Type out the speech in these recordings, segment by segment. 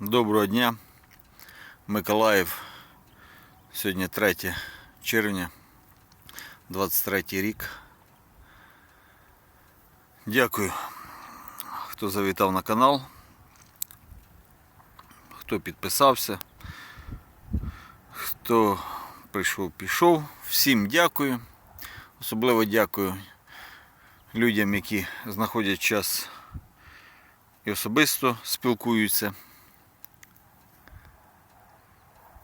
Доброго дня, Миколаїв. Сьогодні 3 червня, 23 рік. Дякую, хто завітав на канал, хто підписався, хто прийшов, пішов. Всім дякую. Особливо дякую людям, які знаходять час і особисто спілкуються.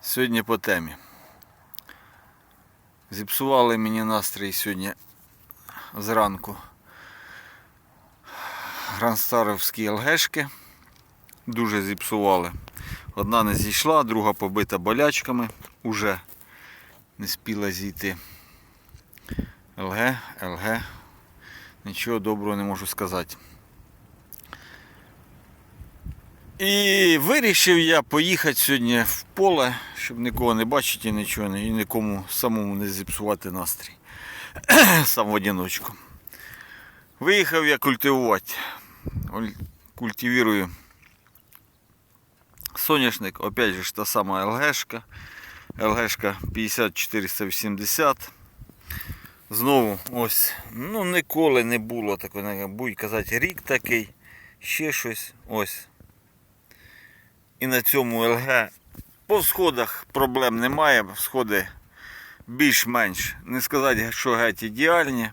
Сьогодні по темі. Зіпсували мені настрій сьогодні зранку. Гранстаровські ЛГшки дуже зіпсували. Одна не зійшла, друга побита болячками, уже не спіла зійти. ЛГ, ЛГ. Нічого доброго не можу сказати. І вирішив я поїхати сьогодні в поле, щоб нікого не бачити і нічого, і нікому самому не зіпсувати настрій. Сам в одиночку. Виїхав я культивувати. Культивірую соняшник, опять же ж та сама ЛГшка. ЛГшка 50480. Знову ось, ну ніколи не було такого, будь казати, рік такий, ще щось. Ось і на цьому ЛГ по сходах проблем немає. Сходи більш-менш, не сказати, що геть ідеальні,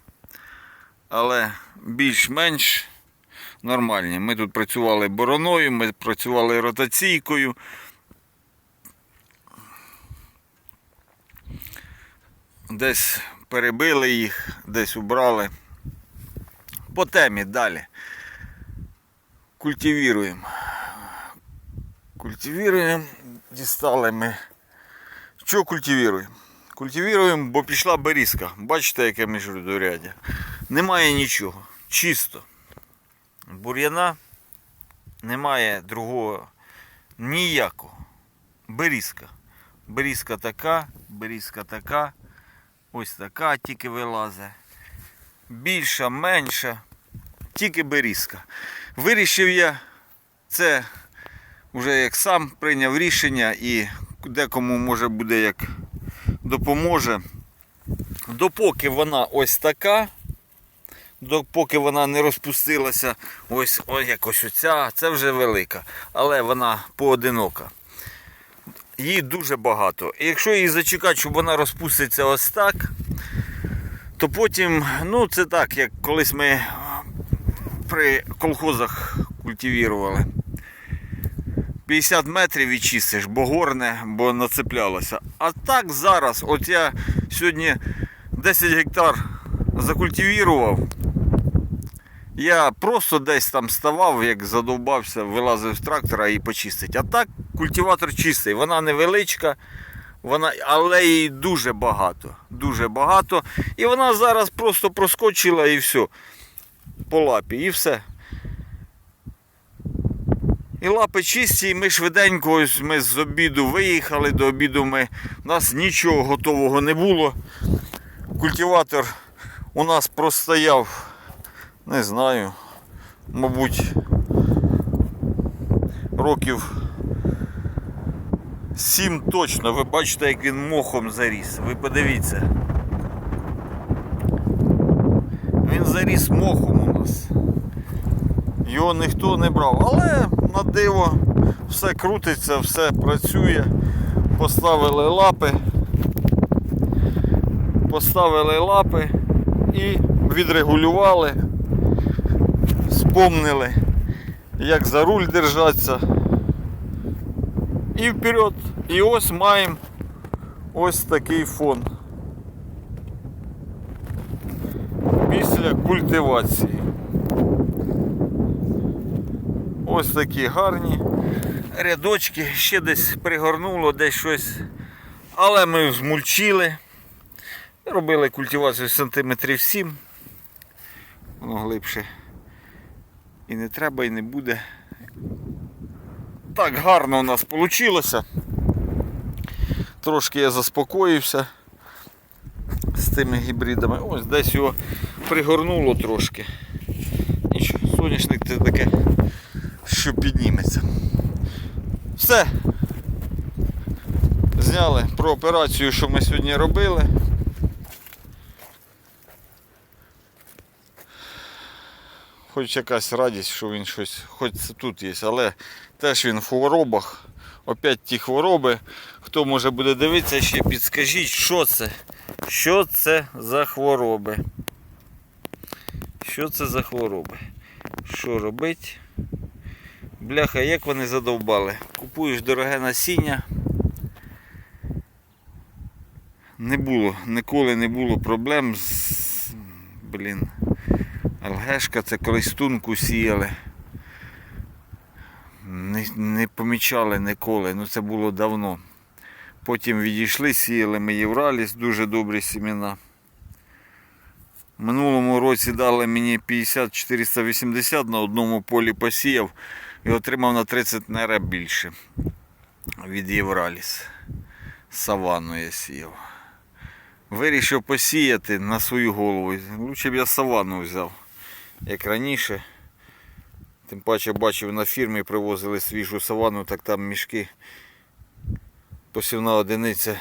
але більш-менш нормальні. Ми тут працювали бороною, ми працювали ротаційкою. Десь перебили їх, десь убрали. По темі далі. Культивіруємо. Культивіруємо, дістали ми. Що культивіруємо? Культивіруємо, бо пішла берізка. Бачите, яке міжряддя. Немає нічого. Чисто. Бур'яна немає другого ніякого. Берізка. Берізка така, берізка така, ось така тільки вилазить. Більша, менша, тільки берізка. Вирішив я це вже як сам прийняв рішення і декому може буде як допоможе. Допоки вона ось така, допоки вона не розпустилася, ось, ось якось оця, це вже велика, але вона поодинока. Її дуже багато. І якщо її зачекати, щоб вона розпуститься ось так, то потім, ну це так, як колись ми при колхозах культивірували. 50 метрів і чистиш, бо горне, бо нацеплялося. А так зараз, от я сьогодні 10 гектар закультивірував. Я просто десь там ставав, як задовбався, вилазив з трактора і почистить. А так культиватор чистий. Вона невеличка, вона, але її дуже багато. Дуже багато. І вона зараз просто проскочила і все. По лапі, і все. І лапи чисті, і ми швиденько, ось ми з обіду виїхали, до обіду ми, у нас нічого готового не було. Культиватор у нас простояв, не знаю, мабуть, років 7 точно. Ви бачите, як він мохом заріс. Ви подивіться. Він заріс мохом у нас. Його ніхто не брав. Але на диво все крутиться, все працює. Поставили лапи. Поставили лапи і відрегулювали. Спомнили, як за руль держатися. І вперед. І ось маємо ось такий фон. Після культивації. Ось такі гарні рядочки, ще десь пригорнуло, десь щось. Але ми змульчили. Робили культивацію сантиметрів 7. Воно глибше. І не треба, і не буде. Так гарно у нас вийшло. Трошки я заспокоївся з тими гібридами. Ось десь його пригорнуло трошки. Нічого, соняшник це таке що підніметься. Все. Зняли про операцію, що ми сьогодні робили. Хоч якась радість, що він щось, хоч це тут є, але теж він в хворобах. Опять ті хвороби. Хто може буде дивитися, ще підскажіть, що це? Що це за хвороби? Що це за хвороби? Що робить? Бляха, як вони задовбали. Купуєш дороге насіння. Не було, ніколи не було проблем з. Блін. Алгешка це колись тунку сіяли. Не, не помічали ніколи, ну це було давно. Потім відійшли, сіяли ми Євраліс, дуже добрі сімена. Минулому році дали мені 50-480 на одному полі посіяв і отримав на 30 нера більше від Євраліс. Саванну я сіяв. Вирішив посіяти на свою голову. Лучше б я саванну взяв, як раніше. Тим паче бачив на фірмі привозили свіжу саванну, так там мішки. Посівна одиниця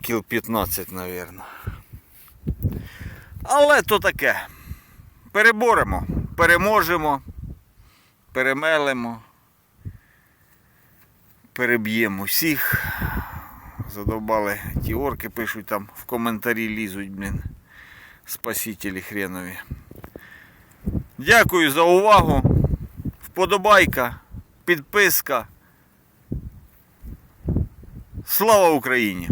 кіл 15, мабуть. Але то таке. Переборемо, переможемо, перемелемо, переб'ємо всіх. Задовбали ті орки, пишуть там в коментарі лізуть, блін. Спасителі хренові. Дякую за увагу. Вподобайка, підписка. Слава Україні!